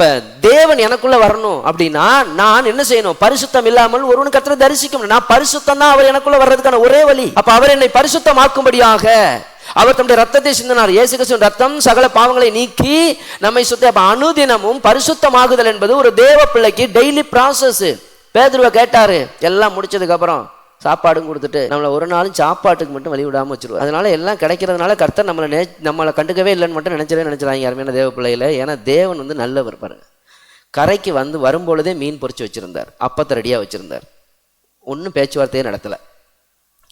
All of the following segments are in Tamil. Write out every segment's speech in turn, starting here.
இப்போ தேவன் எனக்குள்ளே வரணும் அப்படின்னா நான் என்ன செய்யணும்? பரிசுத்தம் இல்லாமல் ஒருவனுக்கு கத்திர தரிசிக்க நான் பரிசுத்தம் தான் அவர் எனக்குள்ளே வர்றதுக்கான ஒரே வழி. அப்போ அவர் என்னை பரிசுத்தமாக்கும்படியாக அவர் தம்முடைய ரத்தத்தை சிந்தினார். இயேசு கிறிஸ்துவின் ரத்தம் சகல பாவங்களை நீக்கி நம்மை சுத்தி அப்போ அனுதினமும் பரிசுத்தமாகுதல் என்பது ஒரு தேவ பிள்ளைக்கு டெய்லி ப்ராசஸ் பேதுருவை கேட்டாரு எல்லாம் முடிச்சதுக்கு அப்புறம் சாப்பாடும் கொடுத்துட்டு நம்மளை ஒரு நாளும் சாப்பாட்டுக்கு மட்டும் வழி விடாமல் வச்சிருவோம் அதனால எல்லாம் கிடைக்கிறதுனால கர்த்தர் நம்மளை நே நம்மளை கண்டுக்கவே இல்லைன்னு மட்டும் நினச்சிடவே நினச்சிடாங்க யாருமே தேவ பிள்ளையில ஏன்னா தேவன் வந்து நல்லவர் பாருங்க. கரைக்கு வந்து வரும்பொழுதே மீன் பொறிச்சு வச்சுருந்தார். அப்பத்தை ரெடியாக வச்சுருந்தார். ஒன்றும் பேச்சுவார்த்தையே நடத்தலை.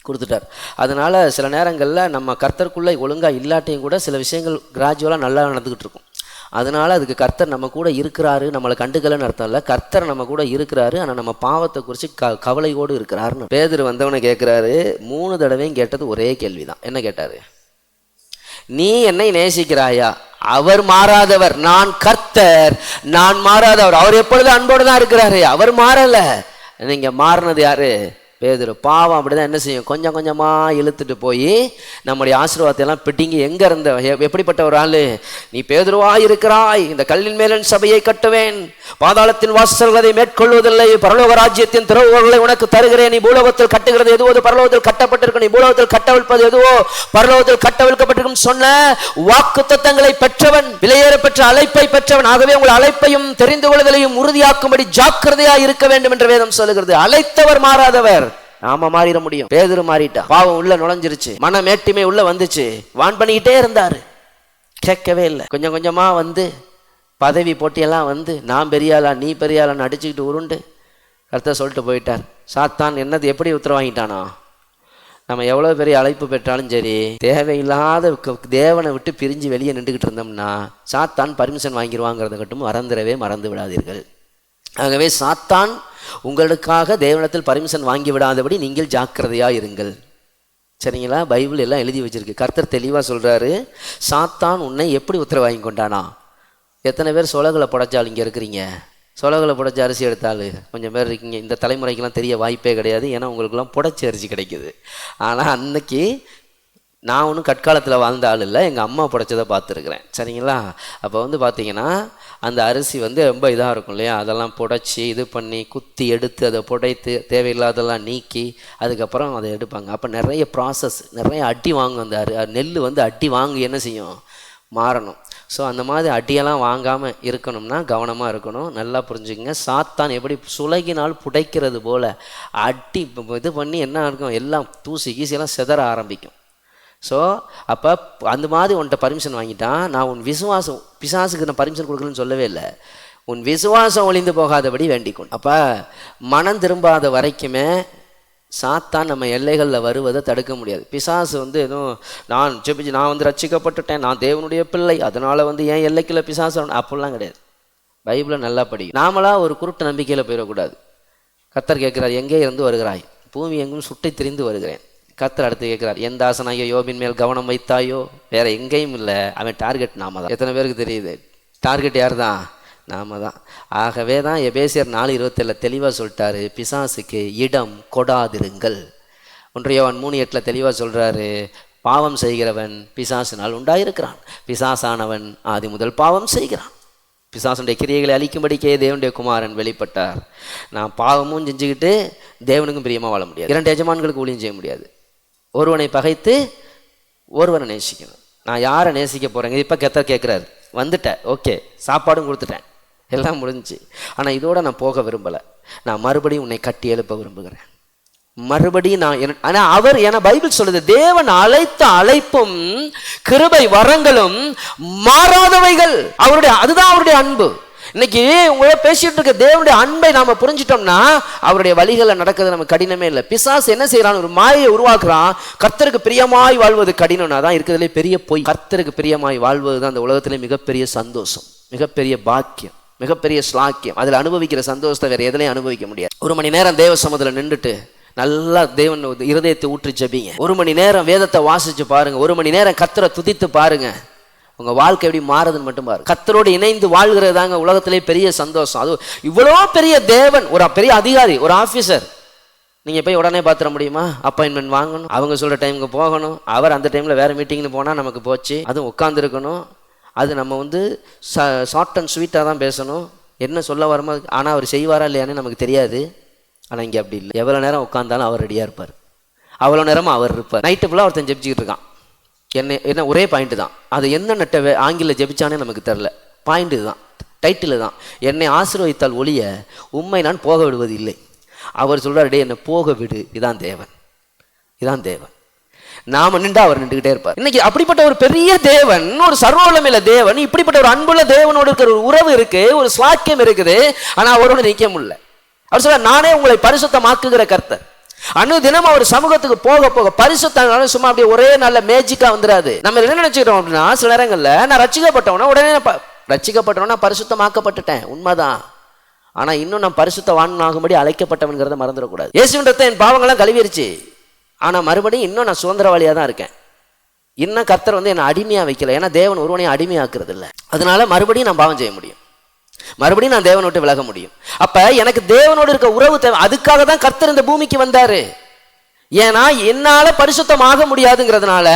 கொடுத்துட்டார். அதனால் சில நேரங்களில் நம்ம கர்த்தருக்குள்ளே ஒழுங்காக இல்லாட்டியும் கூட சில விஷயங்கள் கிராஜுவலாக நல்லா நடந்துக்கிட்டு இருக்கும். அதனால் அதுக்கு கர்த்தர் நம்ம கூட இருக்கிறாரு. நம்மளை கண்டுக்கலன்னு அர்த்தம் இல்லை. கர்த்தர் நம்ம கூட இருக்கிறாரு. ஆனால் நம்ம பாவத்தை குறித்து க கவலையோடு இருக்கிறாருன்னு பேதர் வந்தவனை கேட்குறாரு மூணு தடவையும் கேட்டது ஒரே கேள்வி தான் என்ன கேட்டார்? நீ என்னை நேசிக்கிறாயா? அவர் மாறாதவர். நான் கர்த்தர். நான் மாறாதவர். அவர் எப்பொழுதும் அன்போடு தான் இருக்கிறாரு. அவர் மாறல. நீங்க மாறினது யாரு? பேதுரு பாவம் அப்படிதான் என்ன செய்யும்? கொஞ்சம் கொஞ்சமாக இழுத்துட்டு போய் நம்முடைய ஆசீர்வாதத்தையெல்லாம் பிட்டிங்கி எங்கே இருந்த எப்படிப்பட்ட ஒரு ஆளு? நீ பேதுருவா இருக்கிறாய் இந்த கல்லின் மேலன் சபையை கட்டுவேன். பாதாளத்தின் வாசல்களை மேற்கொள்வதில்லை. பரலோக ராஜ்யத்தின் திறவுகளை உனக்கு தருகிறேன். நீ பூலோகத்தில் கட்டுகிறது எதுவோ அது பரலோகத்தில் கட்டப்பட்டிருக்கும். நீ பூலோகத்தில் கட்டவிழ்ப்பது எதுவோ பரலோகத்தில் கட்டவிழ்க்கப்பட்டிருக்கும். சொன்ன வாக்கு தத்தங்களை பெற்றவன் விலையேற பெற்ற அழைப்பை பெற்றவன். ஆகவே உங்கள் அழைப்பையும் தெரிந்து கொள்வதையும் உறுதியாக்கும்படி ஜாக்கிரதையாக இருக்க வேண்டும் என்று வேதம் சொல்லுகிறது. அழைத்தவர் மாறாதவர். நாம மாறிட முடியும். பேதுரு மாறிட்டா. பாவம் உள்ள நுழைஞ்சிருச்சு. மன மேட்டிமை உள்ள வந்துச்சு. வான் பண்ணிக்கிட்டே இருந்தாரு. கேட்கவே இல்லை. கொஞ்சம் கொஞ்சமா வந்து பதவி போட்டியெல்லாம் வந்து நான் பெரியாளா நீ பெரியாளான்னு அடிச்சுக்கிட்டு உருண்டு கருத்தை சொல்லிட்டு போயிட்டார். சாத்தான் என்னது எப்படி உத்தரவு வாங்கிட்டானோ? நம்ம எவ்வளோ பெரிய அழைப்பு பெற்றாலும் சரி தேவையில்லாத தேவனை விட்டு பிரிஞ்சு வெளியே நின்றுக்கிட்டு இருந்தோம்னா சாத்தான் பர்மிஷன் வாங்கிடுவாங்கிறத கட்டும் மறந்துடவே மறந்து விடாதீர்கள். ஆகவே சாத்தான் உங்களுக்காக தேவனத்தில் பர்மிஷன் வாங்கி விடாதபடி நீங்கள் ஜாக்கிரதையாக இருங்கள். சரிங்களா? பைபிள் எல்லாம் எழுதி வச்சிருக்கு. கர்த்தர் தெளிவாக சொல்கிறாரு சாத்தான் உன்னை எப்படி உத்தரவாங்கி கொண்டானா? எத்தனை பேர் சொலகளை புடைச்சால் இங்கே இருக்கிறீங்க. சொலகளை புடைச்சி அரிசி எடுத்தால். கொஞ்சம் பேர் இருக்கீங்க. இந்த தலைமுறைக்கெல்லாம் தெரிய வாய்ப்பே கிடையாது. ஏன்னா உங்களுக்குலாம் புடைச்ச அரிசி கிடைக்குது. ஆனால் அன்னைக்கு நான் ஒன்றும் கற்காலத்தில் வாழ்ந்த ஆள் இல்லை. எங்கள் அம்மா படைச்சதை பார்த்துருக்குறேன். சரிங்களா? அப்போ வந்து பார்த்தீங்கன்னா அந்த அரிசி வந்து ரொம்ப இதாக இருக்கும் இல்லையா? அதெல்லாம் புடைச்சி இது பண்ணி குத்தி எடுத்து அதை புடைத்து தேவையில்லாதெல்லாம் நீக்கி அதுக்கப்புறம் அதை எடுப்பாங்க. அப்போ நிறைய ப்ராசஸ் நிறைய அடி வாங்கும் அந்த அரி நெல் வந்து அடி வாங்கி என்ன செய்யும்? மாறணும். ஸோ அந்த மாதிரி அடியெல்லாம் வாங்காமல் இருக்கணும்னா கவனமாக இருக்கணும். நல்லா புரிஞ்சுக்கங்க. சாத்தான் எப்படி சுலகினால் புடைக்கிறது போல் அடி இது பண்ணி என்ன இருக்கும் எல்லாம் தூசி கீசியெல்லாம் சிதற ஆரம்பிக்கும். ஸோ அப்போ அந்த மாதிரி உன்கிட்ட பர்மிஷன் வாங்கிட்டான். நான் உன் விசுவாசம் பிசாசுக்கு நான் பர்மிஷன் கொடுக்கலன்னு சொல்லவே இல்லை. உன் விசுவாசம் ஒளிந்து போகாதபடி வேண்டிக்கொள். அப்போ மனம் திரும்பாத வரைக்குமே சாத்தான் நம்ம எல்லைகளில் வருவதை தடுக்க முடியாது. பிசாசு வந்து எதுவும் நான் ஜெபிச்சு நான் வந்து ரட்சிக்கப்பட்டுட்டேன் நான் தேவனுடைய பிள்ளை அதனால் வந்து ஏன் எல்லைக்குள்ள பிசாசு அப்படிலாம் கிடையாது. பைபிளை நல்லா படி. நாமளாக ஒரு குருட்டு நம்பிக்கையில் போயிடக்கூடாது. கத்தர் கேட்குறார் எங்கே இருந்து வருகிறாய்? பூமி எங்கும் சுட்டி திரிந்து வருகிறேன். கத்தர் அடுத்து கேட்கிறார் எந்த ஆசனாயோ யோபின் மேல் கவனம் வைத்தாயோ? வேற எங்கேயும் இல்லை. அவன் டார்கெட் நாம தான். எத்தனை பேருக்கு தெரியுது? டார்கெட் யார் தான் நாம தான். ஆகவே தான் எபேசியர் நாலு இருபத்தேழில் தெளிவாக சொல்லிட்டாரு பிசாசுக்கு இடம் கொடாதிருங்கள். ஒன்றையவன் மூணு எட்டில் தெளிவாக சொல்கிறாரு பாவம் செய்கிறவன் பிசாசினால் உண்டாயிருக்கிறான். பிசாசானவன் ஆதி முதல் பாவம் செய்கிறான். பிசாசுடைய கிரியைகளை அழிக்கும்படிக்கே தேவனுடைய குமாரன் வெளிப்பட்டார். நான் பாவமும் செஞ்சுக்கிட்டு தேவனுக்கும் பிரியமாக வாழ முடியாது. இரண்டு எஜமான்களுக்கு ஊழியம் செய்ய முடியாது. ஒருவனை பகைத்து ஒருவனை நேசிக்கணும். நான் யாரை நேசிக்க போகிறேங்க இப்போ கெத்த கேட்குறாரு வந்துட்டேன். ஓகே. சாப்பாடும் கொடுத்துட்டேன். எல்லாம் முடிஞ்சு. ஆனால் இதோட நான் போக விரும்பலை. நான் மறுபடியும் உன்னை கட்டி எழுப்ப விரும்புகிறேன். மறுபடியும் நான் ஆனால் அவர் என பைபிள் சொல்லுது தேவன் அழைத்த அழைப்பும் கிருபை வரங்களும் மாறாதவைகள். அவருடைய அதுதான் அவருடைய அன்பு. இன்னைக்கு உங்களோட பேசிட்டு இருக்க தேவனுடைய அன்பை நாம புரிஞ்சிட்டோம்னா அவருடைய வழிகளை நடக்கிறது நமக்கு கடினமே இல்லை. பிசாஸ் என்ன செய்யறான் ஒரு மாயை உருவாக்குறான். கர்த்தருக்கு பிரியமாய் வாழ்வது கடினம்னா தான் இருக்கிறதுலே பெரிய பொய். கர்த்தருக்கு பிரியமாய் வாழ்வது தான் அந்த உலகத்திலே மிகப்பெரிய சந்தோஷம் மிகப்பெரிய பாக்கியம் மிகப்பெரிய ஸ்லாக்கியம். அதில் அனுபவிக்கிற சந்தோஷத்தை வேற எதுலையும் அனுபவிக்க முடியாது. ஒரு மணி நேரம் தேவ சமூகத்தில் நின்றுட்டு நல்லா தேவன் இருதயத்தை ஊற்றி ஜெபிங்க. ஒரு மணி நேரம் வேதத்தை வாசிச்சு பாருங்க. ஒரு மணி நேரம் கத்தரை துதித்து பாருங்க. உங்கள் வாழ்க்கை எப்படி மாறுதுன்னு மட்டும் பாரு. கத்தரோடு இணைந்து வாழ்கிறது தாங்க உலகத்திலே பெரிய சந்தோஷம். அது இவ்வளோ பெரிய தேவன் ஒரு பெரிய அதிகாரி ஒரு ஆஃபீஸர் நீங்கள் போய் உடனே பார்த்துட முடியுமா? அப்பாயின்மெண்ட் வாங்கணும். அவங்க சொல்கிற டைமுக்கு போகணும். அவர் அந்த டைமில் வேறு மீட்டிங்னு போனால் நமக்கு போச்சு. அதுவும் உட்காந்துருக்கணும் அது நம்ம வந்து ஷார்ட் அண்ட் ஸ்வீட்டாக தான் பேசணும். என்ன சொல்ல வரமோ ஆனால் அவர் செய்வாரா இல்லையான்னு நமக்கு தெரியாது. ஆனால் இங்கே அப்படி இல்லை. எவ்வளோ நேரம் உட்காந்தாலும் அவர் ரெடியாக இருப்பார். அவ்வளோ நேரமும் அவர் இருப்பார். நைட்டு ஃபுல்லாக ஒருத்தன் ஜெபிச்சுக்கிட்டு இருக்கான். என்ன என்ன ஒரே பாயிண்ட் தான். அது என்ன நட்டவே ஆங்கில ஜெபிச்சானே நமக்கு தெரில. பாயிண்ட் இதுதான் டைட்டில் தான். என்னை ஆசீர்வதித்தால் ஒழிய உண்மை நான் போக விடுவது இல்லை அவர் சொல்கிறார் டே என்னை போக விடு. இதான் தேவன். இதான் தேவன். நாம நின்று அவர் நின்றுகிட்டே இருப்பார். இன்னைக்கு அப்படிப்பட்ட ஒரு பெரிய தேவன் ஒரு சர்வவல்லமையில தேவன் இப்படிப்பட்ட ஒரு அன்புள்ள தேவனோடு இருக்கிற ஒரு உறவு இருக்கு ஒரு சுவாக்கியம் இருக்குது ஆனா அவரோட நிக்க முடியல. அவர் சொல்ற நானே உங்களை பரிசுத்தமாக்குகிற கர்த்தர். அனுதினம் அவர் சமூகத்துக்கு போக போக பரிசுத்தாங்க சும்மா அப்படியே ஒரே நல்ல மேஜிக்கா வந்துடாது நம்ம என்ன நினைச்சுக்கிறோம் அப்படின்னா சில நேரங்களில் நான் ரட்சிக்கப்பட்டவனா உடனே நான் ப- பரிசுத்தமாக்கப்பட்டுட்டேன். உண்மைதான். ஆனா இன்னும் நான் பரிசுத்த ஆகும்படி அழைக்கப்பட்டவன்கிறத மறந்துடக்கூடாது. இயேசுன்றத என் பாவங்கள்லாம் கழுவிருச்சு. ஆனா மறுபடியும் இன்னும் நான் சுதந்திரவாளியா தான் இருக்கேன். இன்னும் கர்த்தர் வந்து என்னை அடிமையா வைக்கல. ஏன்னா தேவன் ஒருவனையும் அடிமையாக்குறது இல்லை அதனால மறுபடியும் நான் பாவம் செய்ய முடியும். மறுபடியும் நான் தேவனை விட்டு விலக முடியும். அப்ப எனக்கு தேவனோடு இருக்க உறவு தேவை. அதுக்காக தான் கர்த்தர் இந்த பூமிக்கு வந்தாரு. ஏன்னா என்னால பரிசுத்தம் ஆக முடியாதுங்கிறதுனால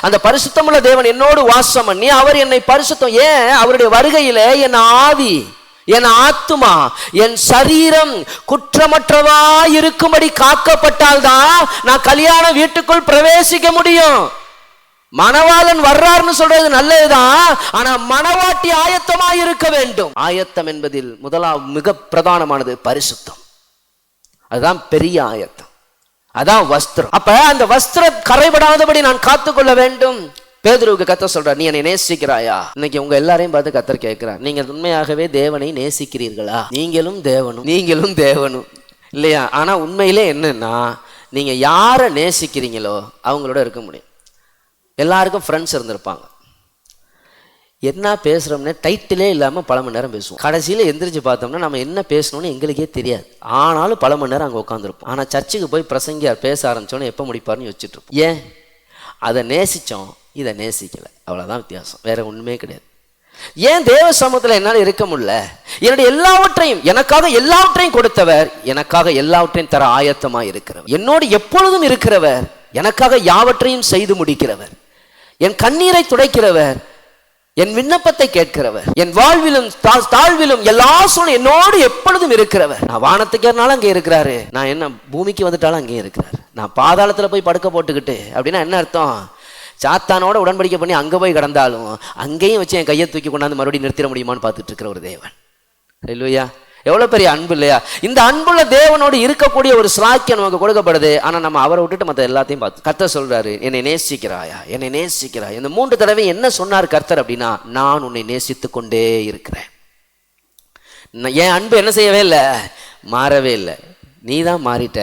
அந்த பரிசுத்தமுள்ள தேவன் என்னோடு வாசம் பண்ணி அவர் என்னை பரிசுத்தம் ஏன்? அவருடைய வருகையில என் ஆவி என் ஆத்துமா என் சரீரம் குற்றமற்றவா இருக்கும்படி காக்கப்பட்டால்தான் நான் கல்யாண வீட்டுக்குள் பிரவேசிக்க முடியும். மணவாளன் வர்றாருன்னு சொல்றது நல்லதுதான் ஆனா மணவாட்டி ஆயத்தமா இருக்க வேண்டும். ஆயத்தம் என்பதில் முதலாவது மிக பிரதானமானது பரிசுத்தம். அதுதான் பெரிய ஆயத்தம். அதான் வஸ்திரம். அப்ப அந்த வஸ்திரம் கரைபடாதபடி நான் காத்துக்கொள்ள வேண்டும். பேதுருவுக்கு கத்த சொல்ற நீ என்னை நேசிக்கிறாயா? இன்னைக்கு உங்க எல்லாரையும் பார்த்து கத்தர் கேட்கிறார் நீங்க உண்மையாகவே தேவனை நேசிக்கிறீர்களா? நீங்களும் தேவனும். நீங்களும் தேவனும். இல்லையா? ஆனா உண்மையிலே என்னன்னா நீங்க யாரை நேசிக்கிறீங்களோ அவங்களோட இருக்க முடியும். எல்லாருக்கும் ஃப்ரெண்ட்ஸ் இருந்திருப்பாங்க. என்ன பேசுகிறோம்னே டைட்டிலே இல்லாமல் பல மணி நேரம் பேசுவோம். கடைசியில் எந்திரிச்சு பார்த்தோம்னா நம்ம என்ன பேசணும்னு எங்களுக்கே தெரியாது. ஆனாலும் பல மணி நேரம் அங்கே உட்காந்துருப்போம் ஆனால் சர்ச்சுக்கு போய் பிரசங்கியார் பேச ஆரம்பிச்சோன்னே எப்போ முடிப்பாருன்னு யோசிச்சுட்டு ஏன்? அதை நேசித்தோம் இதை நேசிக்கலை. அவ்வளோதான் வித்தியாசம். வேறு ஒன்றுமே கிடையாது. ஏன் தேவ சமூகத்தில் என்னால் இருக்க முடியல? என்னுடைய எல்லாவற்றையும் எனக்காக எல்லாவற்றையும் கொடுத்தவர் எனக்காக எல்லாவற்றையும் தர ஆயத்தமாக இருக்கிறவர். என்னோடு எப்பொழுதும் இருக்கிறவர் எனக்காக யாவற்றையும் செய்து முடிக்கிறவர். என் கண்ணீரை துடைக்கிறவர் என் விண்ணப்பத்தை கேட்கிறவர் என் வாழ்விலும் தாழ்விலும் எல்லா சூழ்நிலை என்னோடு எப்பொழுதும் இருக்கிறவர். நான் வானத்துக்கு ஏறினாலும் அங்கே இருக்கிறாரு. நான் என்ன பூமிக்கு வந்துட்டாலும் அங்கே இருக்கிறார். நான் பாதாளத்தில் போய் படுக்க போட்டுக்கிட்டு அப்படின்னா என்ன அர்த்தம்? சாத்தானோட உடன்படிக்கை பண்ணி அங்கே போய் கிடந்தாலும் அங்கேயும் வச்சு என் கையை தூக்கி கொண்டாந்து மறுபடியும் நிறுத்திட முடியுமான்னு பார்த்துட்டு இருக்கிற ஒரு தேவன். இல்லையா எவ்வளோ பெரிய அன்பு இல்லையா? இந்த அன்புள்ள தேவனோடு இருக்கக்கூடிய ஒரு சிலாக்கியம் நமக்கு கொடுக்கப்படுது. ஆனால் நம்ம அவரை விட்டுட்டு மற்ற எல்லாத்தையும் பார்த்து கர்த்தர் சொல்கிறாரு என்னை நேசிக்கிறாயா? என்னை நேசிக்கிறாய்? இந்த மூன்று தடவை என்ன சொன்னார் கர்த்தர் அப்படின்னா நான் உன்னை நேசித்து கொண்டே இருக்கிறேன் என் அன்பு என்ன செய்யவே இல்லை? மாறவே இல்லை. நீ தான் மாறிட்ட.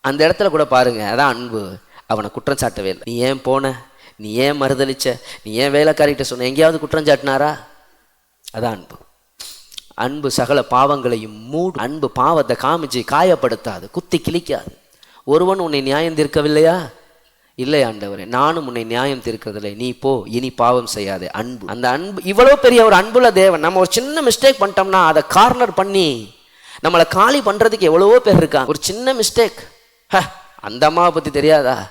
அந்த இடத்துல கூட பாருங்க அதான் அன்பு. அவனை குற்றம் சாட்டவே இல்லை. நீ ஏன் போன? நீ ஏன் மறுதளிச்ச நீ ஏன் வேலைக்காரிகிட்ட சொன்ன? எங்கேயாவது குற்றம் சாட்டினாரா? அதான் அன்பு. அன்பு சகல பாவங்களையும் மூடு. அன்பு பாவத்தை காமிச்சு காயப்படுத்தாது குத்தி கிழிக்காது. ஒருவன் உன்னை நியாயம் தீர்க்கவில்லையா? இல்லை ஆண்டவரே நானும் உன்னை நியாயம் தீர்க்கிறதில்லை நீ போ இனி பாவம் செய்யாதே அன்பு. அந்த அன்பு இவ்வளோ பெரிய ஒரு அன்புள்ள தேவன். நம்ம ஒரு சின்ன மிஸ்டேக் பண்ணிட்டோம்னா அதை கார்னர் பண்ணி நம்மளை காலி பண்ணுறதுக்கு எவ்வளவோ பேர் இருக்காங்க. ஒரு சின்ன மிஸ்டேக் ஹ அந்த அம்மாவை பற்றி தெரியாதா?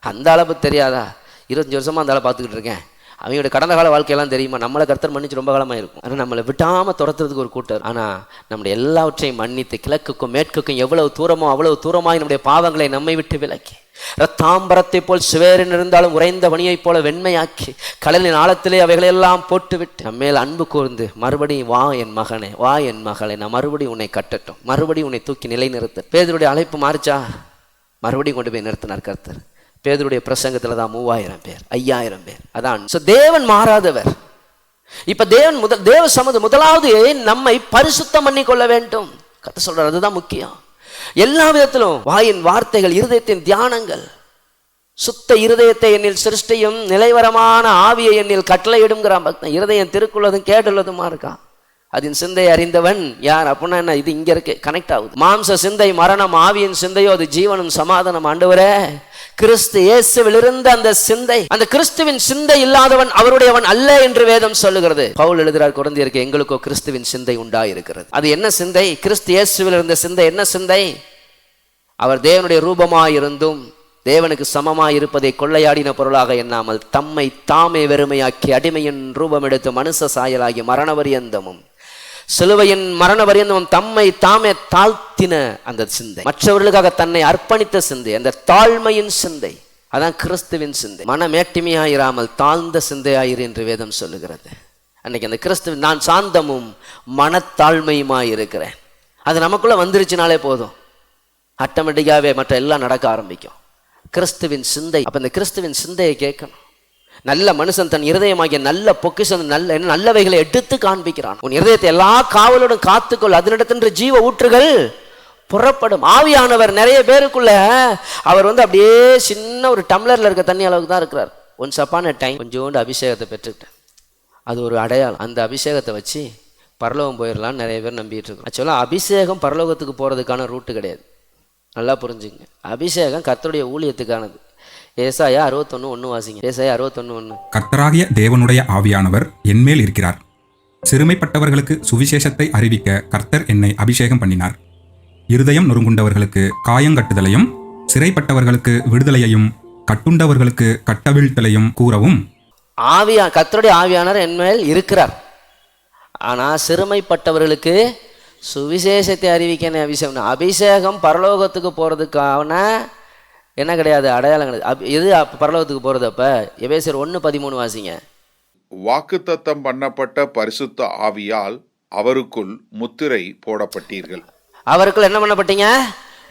அந்த அளவு தெரியாதா? இருபத்தஞ்சி வருஷமாக அந்த அளவு பார்த்துக்கிட்டு இருக்கேன். அவங்களோட கடந்த கால வாழ்க்கையெல்லாம் தெரியுமா? நம்மளை கர்த்தர் மன்னிச்சு ரொம்ப காலமாக இருக்கும். ஆனால் நம்மளை விட்டாமல் துரத்துறதுக்கு ஒரு கூட்டம் ஆனால் நம்முடைய எல்லாவற்றையும் மன்னித்து கிழக்குக்கும் மேற்குக்கும் எவ்வளவு தூரமோ அவ்வளவு தூரமாய் நம்முடைய பாவங்களை நம்மை விட்டு விலக்கி ரத்தாம்பரத்தை போல் சிவேரின் இருந்தாலும் உறைந்த பணியைப் போல வெண்மையாக்கி கடலின் ஆழத்திலே அவைகளையெல்லாம் போட்டுவிட்டு நம்ம மேல் அன்பு கூர்ந்து மறுபடியும் வா என் மகனே வா என் மகளே நான் மறுபடியும் உன்னை கட்டட்டும். மறுபடியும் உன்னை தூக்கி நிலைநிறுத்த பேதருடைய அழைப்பு மாறிச்சா? மறுபடியும் கொண்டு போய் நிறுத்தினார் கருத்தர். பேதருடைய பிரசங்கத்தில் தான் மூவாயிரம் பேர் ஐயாயிரம் பேர். அதான். ஸோ தேவன் மாறாதவர். இப்போ தேவன் முதல் தேவ சமது முதலாவது நம்மை பரிசுத்தம் பண்ணி கொள்ள வேண்டும்? கத்த சொல்கிறார் அதுதான் முக்கியம். எல்லா விதத்திலும் வாயின் வார்த்தைகள் இருதயத்தின் தியானங்கள் சுத்த இருதயத்தை என்னில் சிருஷ்டியும் நிலைவரமான ஆவியை என்னில் கட்டளையிடுங்கிறான் பக்தன். இருதயம் திருக்குள்ளதும் கேட்டுள்ளதுமா இருக்கான் அதன் சிந்தை அறிந்தவன் யார்? அப்படின்னா என்ன? இது இங்க இருக்கு. கனெக்ட் ஆகுது. மாம்ச சிந்தை மரணம் ஆவியின் சிந்தையோ அது ஜீவனும் சமாதானம் ஆண்டவரே. கிறிஸ்து இயேசுவில் இருந்த அந்த சிந்தை அந்த கிறிஸ்துவின் சிந்தை இல்லாதவன் அவருடையவன் அல்ல என்று வேதம் சொல்லுகிறது. பவுல் எழுதுகிறார் குழந்தையருக்கு எங்களுக்கோ கிறிஸ்துவின் சிந்தை உண்டாயிருக்கிறது. அது என்ன சிந்தை? கிறிஸ்து இயேசுவில் இருந்த சிந்தை என்ன சிந்தை? அவர் தேவனுடைய ரூபமாயிருந்தும் தேவனுக்கு சமமாய் இருப்பதை கொள்ளையாடின பொருளாக எண்ணாமல் தம்மை தாமே வெறுமையாக்கி அடிமையின் ரூபம் எடுத்து மனுஷ சாயலாகி மரணவரியந்தமும் சிலுவையின் மரண மரணவரியந்தமும் தம்மை தாமே தாழ்த்தின அந்த சிந்தை. மற்றவர்களுக்காக தன்னை அர்ப்பணித்த சிந்தை அந்த தாழ்மையின் சிந்தை அதான் கிறிஸ்துவின் சிந்தை. மனமேட்டிமையாயிராமல் தாழ்ந்த சிந்தையாயிரு என்று வேதம் சொல்லுகிறது. அன்னைக்கு அந்த கிறிஸ்துவ நான் சாந்தமும் மனத்தாழ்மையுமாய் இருக்கிறேன் அது நமக்குள்ள வந்துருச்சுனாலே போதும். ஆட்டோமேட்டிக்காகவே மற்ற எல்லாம் நடக்க ஆரம்பிக்கும். கிறிஸ்துவின் சிந்தை அப்போ இந்த கிறிஸ்துவின் சிந்தையை கேட்கணும். நல்ல மனுஷன் தன் இருதயமாகிய நல்ல பொக்கிஷன் நல்ல என்ன நல்லவைகளை எடுத்து காண்பிக்கிறான். உன் இருதயத்தை எல்லா காவலோடும் காத்துக்கொள். அதனிடத்தின்ற ஜீவ ஊற்றுகள் புறப்படும். ஆவியானவர் நிறைய பேருக்குள்ள அவர் வந்து அப்படியே சின்ன ஒரு டம்ளர்ல இருக்க தண்ணி அளவுக்கு தான் இருக்கிறார். ஒன் சப்பான டைம் கொஞ்சோண்டு அபிஷேகத்தை பெற்றுக்கிட்டேன் அது ஒரு அடையாளம். அந்த அபிஷேகத்தை வச்சு பரலோகம் போயிடலாம்னு நிறைய பேர் நம்பிட்டு இருக்கோம் ஆக்சுவலாக அபிஷேகம் பரலோகத்துக்கு போகிறதுக்கான ரூட்டு கிடையாது. நல்லா புரிஞ்சுங்க. அபிஷேகம் கர்த்தருடைய ஊழியத்துக்கானது. ஏசாயா அறுபத்தொன்று ஒன்று வாசிங்க. ஏசாயா அறுபத்தொன்று ஒன்று கர்த்தராகிய தேவனுடைய ஆவியானவர் என்மேல் இருக்கிறார். சிறுமைப்பட்டவர்களுக்கு சுவிசேஷத்தை அறிவிக்க கர்த்தர் என்னை அபிஷேகம் பண்ணினார். இருதயம் நொறுங்குண்டவர்களுக்கு காயங்கட்டுதலையும் சிறைப்பட்டவர்களுக்கு விடுதலையையும் கட்டுண்டவர்களுக்கு கட்டவிழ்த்தலையும் கூறவும். ஆவியா கர்த்தருடைய ஆவியானவர் என்மேல் இருக்கிறார். ஆனால் சிறுமைப்பட்டவர்களுக்கு சுவிசேஷத்தை அறிவிக்க என்னை அபிஷேகம் அபிஷேகம் பரலோகத்துக்கு போகிறதுக்கான என்ன கிடையாது? அடையாளம் கிடையாது எது பரலோகத்துக்கு போகிறது அப்போ? எபேசர் ஒன்று பதிமூணு வாசிங்க. வாக்குத்தத்தம் பண்ணப்பட்ட பரிசுத்த ஆவியால் அவருக்குள் முத்திரை போடப்பட்டீர்கள். அவருக்குள்ள என்ன பண்ணப்பட்டீங்க?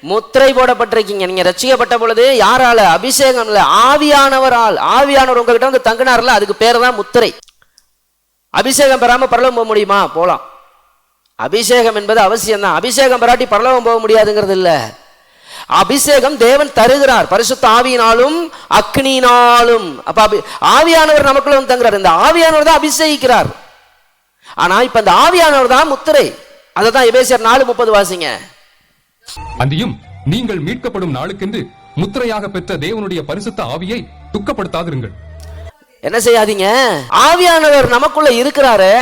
முத்திரை போடப்பட்டிருக்கீங்க. நீங்க ரட்சிக்கப்பட்ட பொழுது யாரால? அபிஷேகம் இல்ல. ஆவியானவரால். ஆவியானவர் உங்ககிட்ட வந்து தங்கினார்ல அதுக்கு பேர் தான் முத்திரை. அபிஷேகம் பெறாம பரலோகம் போக முடியுமா? போலாம். அபிஷேகம் என்பது அவசியம் தான் அபிஷேகம் பெறாட்டி பரலோகம் போக முடியாதுங்கிறது இல்ல. அபிஷேகம் தேவன் தருகிறார். பரிசுத்த ஆவியினாலும் அக்னினாலும் அப்ப அபி- ஆவியானவர் நமக்குள்ள வந்து தங்குறார். இந்த ஆவியானவர் தான் அபிஷேகிக்கிறார். ஆனா இப்ப இந்த ஆவியானவர் தான் முத்திரை. அதை தான் எபேசியர் நாலு முப்பது வாசிங்க. அந்தியும் நீங்கள் மீட்கப்படும் நாளுக்கென்று முத்திரையாக பெற்ற தேவனுடைய பரிசுத்த ஆவியை துக்கப்படுத்தாதிருங்கள். என்ன செய்யாதீங்க? ஆவியானவர் நமக்குள்ள இருக்கிறாரு.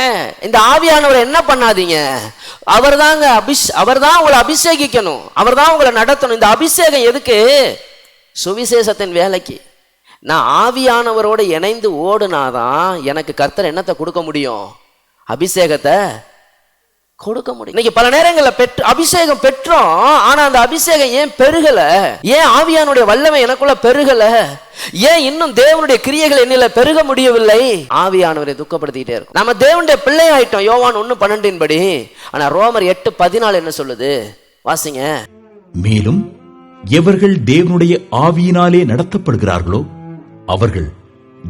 இந்த ஆவியானவர் என்ன பண்ணாதீங்க? அவர் தாங்க அபிஷ் அவர் தான் உங்களை அபிஷேகிக்கணும். அவர் தான் உங்களை நடத்தணும். இந்த அபிஷேகம் எதுக்கு? சுவிசேஷத்தின் வேலைக்கு. நான் ஆவியானவரோடு இணைந்து ஓடுனாதான் எனக்கு கர்த்தர் என்னத்தை கொடுக்க முடியும்? அபிஷேகத்தை கொடுக்க முடியும். இன்னைக்கு பல நேரங்களில் பெற்று அபிஷேகம் பெற்றோம் ஆனா அந்த அபிஷேகம் ஏன் பெருகல? ஏன் ஆவியானுடைய வல்லமை எனக்குள்ள பெருகல? ஏன் இன்னும் தேவனுடைய கிரியைகள் என்னில பெருக முடியவில்லை? ஆவியானவரை துக்கப்படுத்திக்கிட்டே இருக்கும். நம்ம தேவனுடைய பிள்ளை ஆயிட்டோம் யோவான் ஒன்று பன்னெண்டின் படி. ஆனா ரோமர் எட்டு பதினாலு என்ன சொல்லுது? வாசிங்க. மேலும் எவர்கள் தேவனுடைய ஆவியினாலே நடத்தப்படுகிறார்களோ அவர்கள்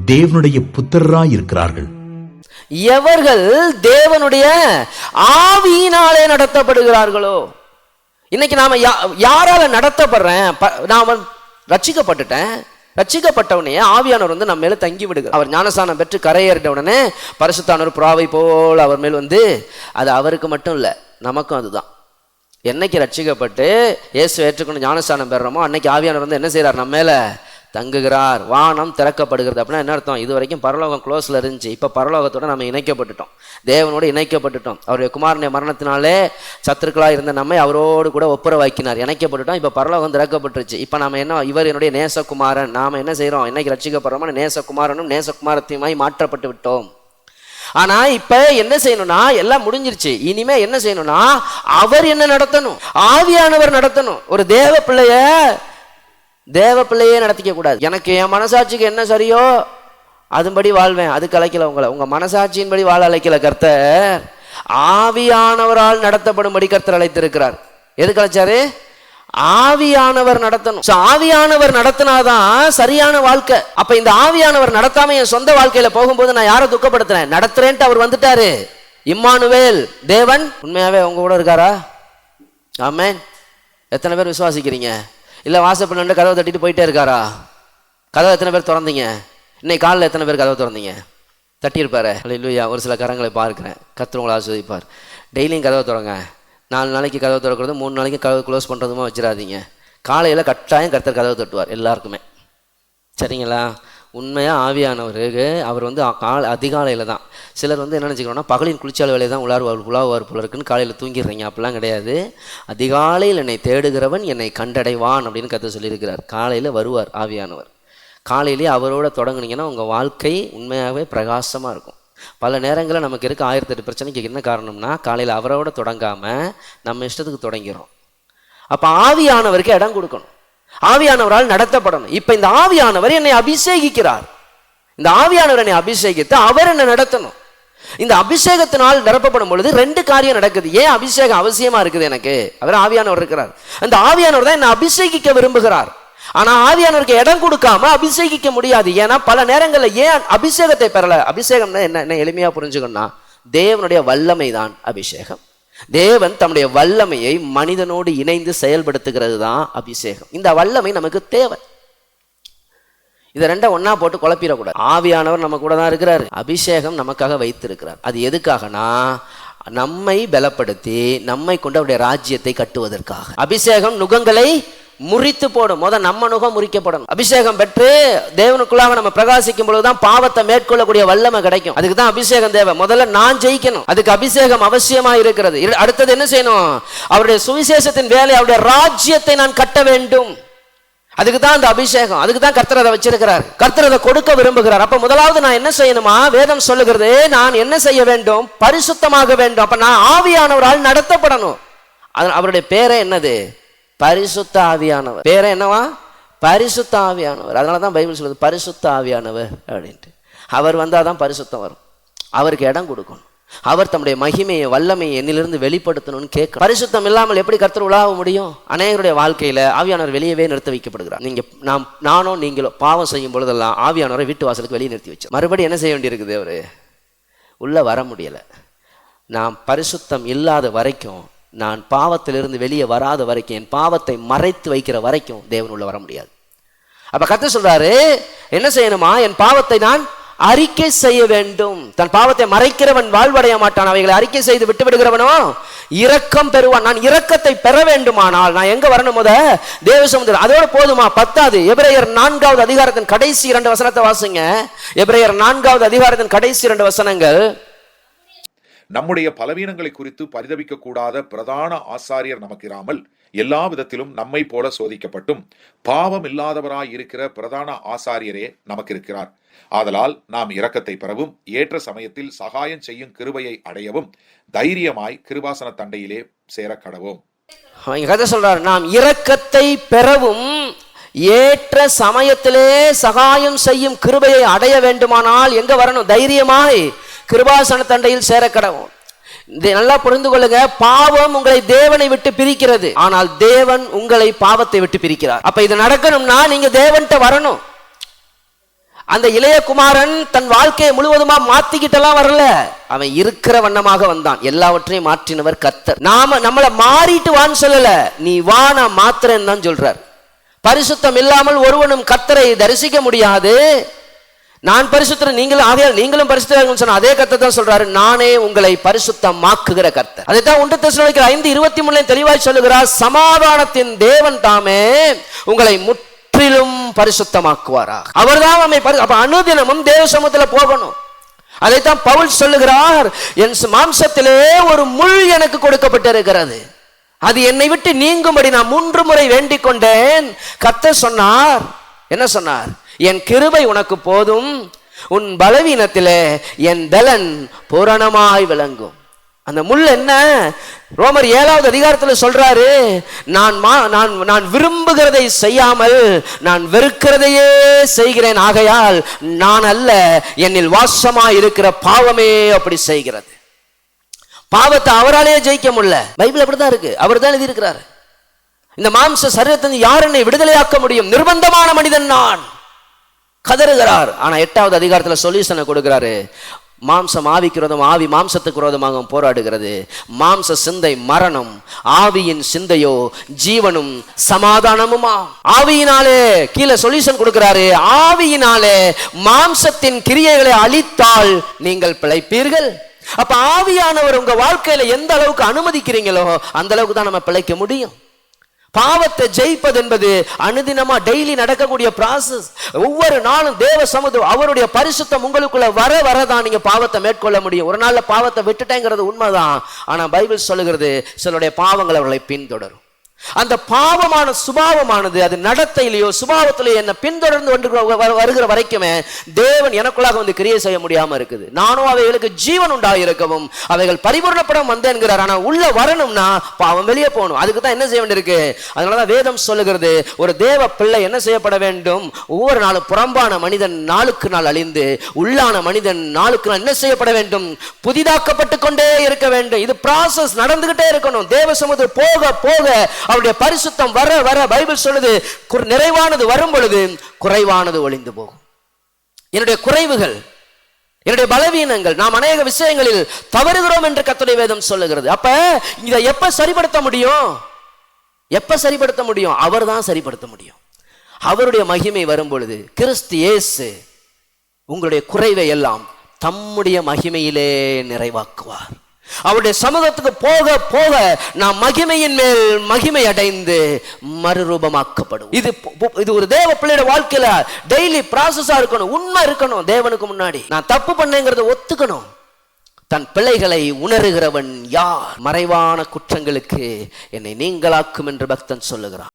தேவனுடைய புத்திரராயிருக்கிறார்கள். எவர்கள் தேவனுடைய ஆவியினாலே நடத்தப்படுகிறார்களோ? இன்னைக்கு நாம யா- யாரால நடத்தப்படுறேன்? ப- நான் ரட்சிக்கப்பட்டுட்டேன். ரட்சிக்கப்பட்ட உடனே ஆவியானவர் வந்து நம்ம மேல தங்கி விடுகிறார். அவர் ஞானஸ்தானம் பெற்று கரையேறிட்ட உடனே பரிசுத்தானவர் புறாவை போல் அவர் மேல் வந்து அது அவருக்கு மட்டும் இல்லை நமக்கும் அதுதான். என்னைக்கு ரட்சிக்கப்பட்டு இயேசு ஏற்றுக்கொண்டு ஞானஸ்தானம் பெறுறோமோ அன்னைக்கு ஆவியானவர் வந்து என்ன செய்கிறார் நம்ம மேலே? தங்குகிறார் வானம் திறக்கப்படுகிறது அப்படின்னா என்ன அர்த்தம்? இது வரைக்கும் பரலோகம் க்ளோஸில் இருந்துச்சு. இப்போ பரலோகத்தோட நம்ம இணைக்கப்பட்டுட்டோம். தேவனோடு இணைக்கப்பட்டுட்டோம். அவருடைய குமாரனுடைய மரணத்தினாலே சத்துருக்களாக இருந்த நம்மை அவரோடு கூட ஒப்புரவாக்கினார். இணைக்கப்பட்டுட்டோம். இப்போ பரலோகம் திறக்கப்பட்டுருச்சு. இப்போ நம்ம என்ன இவர் என்னுடைய நேசகுமாரன். நாம என்ன செய்கிறோம் என்னைக்கு ரட்சிக்கப்படுறோமோ நேசகுமாரனும் நேசகுமாரத்தையுமாய் மாற்றப்பட்டு விட்டோம். ஆனா இப்ப என்ன செய்யணும்னா எல்லாம் முடிஞ்சிருச்சு. இனிமே என்ன செய்யணும்னா அவர் என்ன நடத்தணும்? ஆவியானவர் நடத்தணும். ஒரு தேவ பிள்ளைய தேவ பிள்ளையே நடத்திக்க கூடாது. எனக்கு என் மனசாட்சிக்கு என்ன சரியோ அதுபடி வாழ்வேன். அது கலைக்கல உங்களை. உங்க மனசாட்சியின்படி வாழ அழைக்கல கர்த்தர். ஆவியானவரால் நடத்தப்படும்படி கர்த்தர் அழைத்திருக்கிறார். எது கலைச்சாரு? ஆவியானவர் நடத்தணும். ஆவியானவர் நடத்தினாதான் சரியான வாழ்க்கை. அப்ப இந்த ஆவியானவர் நடத்தாம என் சொந்த வாழ்க்கையில போகும்போது நான் யாரை துக்கப்படுத்துறேன்? நடத்துறேன்ட்டு அவர் வந்துட்டாரு. இம்மானுவேல் தேவன் உண்மையாவே உங்க கூட இருக்காரா? ஆமேன். எத்தனை பேர் விசுவாசிக்கிறீங்க? இல்லை வாசல் நின்று கதவை தட்டிட்டு போயிட்டே இருக்காரா? கதவை எத்தனை பேர் திறந்தீங்க? இன்னைக்கு காலைல எத்தனை பேர் கதவை திறந்தீங்க? தட்டியிருப்பாரு. இல்லையா ஒரு சில கரங்களை பார்க்குறேன். கத்துறவங்களை ஆஸ்வதிப்பார் டெய்லியும் கதவை திறங்க. நாலு நாளைக்கு கதவை திறக்கிறது மூணு நாளைக்கு கதவை க்ளோஸ் பண்ணுறதுமா வச்சிடாதீங்க. காலையில் கட்டாயம் கர்த்தர் கதவை தட்டுவார் எல்லாருக்குமே. சரிங்களா? உண்மையாக ஆவியானவருக்கு அவர் வந்து கால அதிகாலையில் தான். சிலர் வந்து என்ன நினச்சிக்கிறோன்னா பகலின் குளிச்சால வேலையை தான் உலாறுவார் உலாவார் போல இருக்குன்னு காலையில் தூங்கிடுறீங்க. அப்படிலாம் கிடையாது. அதிகாலையில் என்னை தேடுகிறவன் என்னை கண்டடைவான் அப்படின்னு கற்று சொல்லியிருக்கிறார். காலையில் வருவார் ஆவியானவர். காலையிலேயே அவரோட தொடங்குனீங்கன்னா உங்கள் வாழ்க்கை உண்மையாகவே பிரகாசமாக இருக்கும். பல நேரங்களில் நமக்கு இருக்க ஆயிரத்தெட்டு பிரச்சனைக்கு என்ன காரணம்னா காலையில் அவரோட தொடங்காமல் நம்ம இஷ்டத்துக்கு தொடங்கிறோம். அப்போ ஆவியானவருக்கு இடம் கொடுக்கணும். ஆவியானவரால் நடத்தப்படணும். இப்போ இந்த ஆவியானவர் என்னை அபிஷேகிக்கிறார். இந்த ஆவியானவர் என்னை அபிஷேகித்து அவர் என்னை நடத்தணும். இந்த அபிஷேகத்தினால் நிரப்பப்படும் பொழுது ரெண்டு காரியம் நடக்குது. ஏன் அபிஷேகம் அவசியமா இருக்குது எனக்கு? அவர் ஆவியானவர் இருக்கிறார். அந்த ஆவியானவர் தான் என்னை அபிஷேகிக்க விரும்புகிறார். ஆனா ஆவியானவருக்கு இடம் கொடுக்காம அபிஷேகிக்க முடியாது. ஏன்னா பல நேரங்களில் ஏன் அபிஷேகத்தை பெறல? அபிஷேகம்னா என்ன? என்ன எளிமையா புரிஞ்சுக்கணும்னா தேவனுடைய வல்லமை தான் அபிஷேகம். தேவன் தம்முடைய வல்லமையை மனிதனோடு இணைந்து செயல்படுத்துகிறது தான் அபிஷேகம். இந்த வல்லமை நமக்கு தேவை. இதை ரெண்டை ஒன்னா போட்டு குழப்பிடக்கூடாது. ஆவியானவர் நம்ம கூட தான் இருக்கிறாரு. அபிஷேகம் நமக்காக வைத்திருக்கிறார். அது எதுக்காகனா நம்மை பலப்படுத்தி நம்மை கொண்டு அவருடைய ராஜ்யத்தை கட்டுவதற்காக. அபிஷேகம் நுகங்களை முறித்து போடும். முத நம்ம நுகம் முறிக்கப்படணும். அபிஷேகம் பெற்று தேவனுக்குள்ளாக நம்ம பிரகாசிக்கும் பொழுதுதான் பாவத்தை மேற்கொள்ளக்கூடிய வல்லமை கிடைக்கும். அதுக்கு தான் அபிஷேகம் தேவை. முதல்ல நான் ஜெயிக்கணும். அதுக்கு அபிஷேகம் அவசியமா இருக்கிறது. அடுத்தது என்ன செய்யணும்? அவருடைய சுவிசேஷத்தின் வேலை அவருடைய ராஜ்யத்தை நான் கட்ட வேண்டும். அதுக்கு தான் அந்த அபிஷேகம். அதுக்கு தான் கர்த்தர் அதை வச்சிருக்கிறார். கர்த்தர் அதை கொடுக்க விரும்புகிறார். அப்ப முதலாவது நான் என்ன செய்யணுமா? வேதம் சொல்லுகிறது நான் என்ன செய்ய வேண்டும்? பரிசுத்தமாக வேண்டும். அப்ப நான் ஆவியானவரால் நடத்தப்படணும். அது அவருடைய பேரே என்னது? பரிசுத்த ஆவியானவர். பேரே என்னவா? பரிசுத்த ஆவியானவர். அதனால தான் பைபிள் சொல்லுது பரிசுத்த ஆவியானவர் அப்படின்ட்டு. அவர் வந்தால் தான் பரிசுத்தம் வரும். அவருக்கு இடம் கொடுக்கணும். அவர் தம்முடைய மகிமையை வல்லமையை என்னிலிருந்து வெளிப்படுத்தணும்னு கேட்க பரிசுத்தம் இல்லாமல் எப்படி கர்த்தர் உலாவ முடியும்? அநேகருடைய வாழ்க்கையில் ஆவியானவர் வெளியவே நிறுத்த வைக்கப்படுகிறார். நீங்கள் நாம் நானோ நீங்களோ பாவம் செய்யும் பொழுதெல்லாம் ஆவியானவரை வீட்டு வாசலுக்கு வெளியே நிறுத்தி வச்சு மறுபடியும் என்ன செய்ய வேண்டியிருக்குது அவர் உள்ளே வர முடியல. நாம் பரிசுத்தம் இல்லாத வரைக்கும் நான் பாவத்திலிருந்து வெளியே வராத வரைக்கும் என் பாவத்தை மறைத்து வைக்கிற வரைக்கும் தேவன் உள்ள வர முடியாது. அப்ப கத்து சொல்றாரு என்ன செய்யணுமா? என் பாவத்தை நான் அறிக்கை செய்ய வேண்டும். தன் பாவத்தை மறைக்கிறவன் வாழ்வடைய மாட்டான். அவைகளை அறிக்கை செய்து விட்டு விடுகிறவனோ? இரக்கம் பெறுவான். நான் இரக்கத்தை பெற வேண்டுமானால் நான் எங்க வரணும் முத? தேவ சமுதிரம் அதோட போதுமா? பத்தாது எபிரேயர் நான்காவது அதிகாரத்தின் கடைசி இரண்டு வசனத்தை வாசுங்க. எபிரேயர் நான்காவது அதிகாரத்தின் கடைசி இரண்டு வசனங்கள். நம்முடைய பலவீனங்களை குறித்து பரிதவிக்க கூடாத பிரதான ஆசாரியர் நமக்கிராமல் எல்லா விதத்திலும் நம்மை போல சோதிக்கப்பட்டும் பாவம் இல்லாதவராய் இருக்கிற பிரதான ஆசாரியரே நமக்கு இருக்கிறார் ஆதலால் நாம் இரக்கத்தை பெறவும் ஏற்ற சமயத்தில் சகாயம் செய்யும் கிருபையை அடையவும் தைரியமாய் கிருபாசன தண்டையிலே சேர கடவோம் கதை சொல்றாரு நாம் இரக்கத்தை பெறவும் ஏற்ற சமயத்திலே சகாயம் செய்யும் கிருபையை அடைய வேண்டுமானால் எங்க வரணும்? தைரியமாய் கிருபாசன தண்டையில் சேர கடவும் இதை நல்லா புரிந்து கொள்ளுங்க பாவம் உங்களை தேவனை விட்டு பிரிக்கிறது. ஆனால் தேவன் உங்களை பாவத்தை விட்டு பிரிக்கிறார். அப்ப இது நடக்கணும்னா நீங்க தேவன்கிட்ட வரணும். அந்த இளைய குமாரன் தன் வாழ்க்கையை முழுவதுமா மாத்திக்கிட்டெல்லாம் வரல. அவன் இருக்கிற வண்ணமாக வந்தான். எல்லாவற்றையும் மாற்றினவர் கத்தர் நாம நம்மளை மாறிட்டு வான்னு சொல்லல. நீ வா நான் மாத்திரன்னு தான் சொல்றார். பரிசுத்தம் இல்லாமல் ஒருவனும் கத்தரை தரிசிக்க முடியாது. நான் பரிசுத்தர் நீங்களும் ஆகையால் நீங்களும் பரிசுத்தம் சொன்ன அதே கர்த்தர் தான் சொல்றாரு நானே உங்களை பரிசுத்தமாக்குகிற கர்த்தர். அதைத்தான் ஒன்று தெசலோனிக்கர் ஐந்து இருபத்தி மூணுலையும் தெளிவாய் சொல்லுகிறார் சமாதானத்தின் தேவன் தாமே உங்களை முற்றிலும் பரிசுத்தமாக்குவாராக. அவர்தான் நம்மை பரி அப்ப அனுதினமும் தேவ சமூகத்தில் போகணும். அதைத்தான் பவுல் சொல்லுகிறார் என் மாம்சத்திலே ஒரு முள் எனக்கு கொடுக்கப்பட்டிருக்கிறது. அது என்னை விட்டு நீங்கும்படி நான் மூன்று முறை வேண்டிக் கொண்டேன் கர்த்தர் சொன்னார் என்ன சொன்னார்? என் கிருபை உனக்கு போதும் உன் பலவீனத்திலே என் பலன் பூரணமாய் விளங்கும். அந்த முள் என்ன? ரோமர் ஏழாவது அதிகாரத்தில் சொல்றாரு நான் மா- நான் நான் விரும்புகிறதை செய்யாமல் நான் வெறுக்கிறதையே செய்கிறேன். ஆகையால் நான் அல்ல என்னில் வாசமாய் இருக்கிற பாவமே அப்படி செய்கிறது. பாவத்தை அவராலேயே ஜெயிக்க முடியல. பைபிள் அப்படிதான் இருக்கு. அவர் தான் எழுதியிருக்கிறாரு. இந்த மாம்ச சரீரத்திலிருந்து யார் என்னை விடுதலையாக்க முடியும்? நிர்பந்தமான மனிதன் நான். கதறுகிறார். ஆனா எட்டாவது அதிகாரத்துல சொல்யூஷனை கொடுக்கிறாரு. மாம்சம் ஆவிக்கிறதும் ஆவி மாம்சத்துக்கு விரோதமாக போராடுகிறது. மாம்ச சிந்தை மரணம். ஆவியின் சிந்தையோ ஜீவனும் சமாதானமுமா? ஆவியினாலே கீழே சொல்யூஷன் கொடுக்கிறாரு. ஆவியினாலே மாம்சத்தின் கிரியைகளை அழித்தால் நீங்கள் பிழைப்பீர்கள். அப்ப ஆவியானவர் உங்க வாழ்க்கையில எந்த அளவுக்கு அனுமதிக்கிறீங்களோ அந்த அளவுக்கு தான் நம்ம பிழைக்க முடியும். பாவத்தை ஜெயிப்பது என்பது அனுதினமா டெய்லி நடக்கக்கூடிய ப்ராசஸ் ஒவ்வொரு நாளும் தேவ சமுதம் அவருடைய பரிசுத்தம் உங்களுக்குள்ள வர வரதான் நீங்க பாவத்தை மேற்கொள்ள முடியும். ஒரு நாள்ல பாவத்தை விட்டுட்டேங்கிறது உண்மைதான். ஆனா பைபிள் சொல்லுகிறது சிலருடைய பாவங்கள் அவர்களை பின்தொடரும். அந்த பாவமான சுபாவமானது அது நடத்தையிலையோ சுபாவத்திலேயோ என்ன பின்தொடர்ந்து வந்து வருகிற வரைக்குமே தேவன் எனக்குள்ளாக வந்து கிரியை செய்ய முடியாம இருக்குது. நானும் அவைகளுக்கு ஜீவன் உண்டாயிருக்கவும் அவைகள் பரிபூர்ணப்படம் வந்தேன்கிறார். ஆனா உள்ள வரணும்னா பாவம் வெளியே போகணும். அதுக்கு தான் என்ன செய்ய வேண்டியிருக்கு? அதனாலதான் வேதம் சொல்லுகிறது ஒரு தேவ பிள்ளை என்ன செய்யப்பட வேண்டும்? ஒவ்வொரு நாளும் புறம்பான மனிதன் நாளுக்கு நாள் அழிந்து உள்ளான மனிதன் நாளுக்கு நாள் என்ன செய்யப்பட வேண்டும்? புதிதாக்கப்பட்டு கொண்டே இருக்க வேண்டும். இது ப்ராசஸ் நடந்துகிட்டே இருக்கணும். தேவ சமுதிரம் போக போக அவருடைய பரிசுத்தம் வர வர பைபிள் சொல்லுது நிறைவானது வரும் பொழுது குறைவானது ஒளிந்து போகும். என்னுடைய குறைவுகள் என்னுடைய பலவீனங்கள் நாம் அநேக விஷயங்களில் தவறுகிறோம் என்று கத்துடைய வேதம் சொல்லுகிறது. அப்ப இதை எப்ப சரிப்படுத்த முடியும்? எப்ப சரிப்படுத்த முடியும்? அவர் தான் சரிப்படுத்த முடியும். அவருடைய மகிமை வரும் பொழுது கிறிஸ்து இயேசு உங்களுடைய குறைவை எல்லாம் தம்முடைய மகிமையிலே நிறைவாக்குவார். அவருடைய சமூகத்துக்கு போக போக நாம் மகிமையின் மேல் மகிமை அடைந்து மறுரூபமாக்கப்படும் இது இது ஒரு தேவ பிள்ளையோட வாழ்க்கையில டெய்லி ப்ராசஸா இருக்கணும் உண்மை இருக்கணும் தேவனுக்கு முன்னாடி. நான் தப்பு பண்ணேங்கிறத ஒத்துக்கணும். தன் பிள்ளைகளை உணருகிறவன் யார்? மறைவான குற்றங்களுக்கு என்னை நீங்களாக்கும் என்று பக்தன் சொல்லுகிறான்.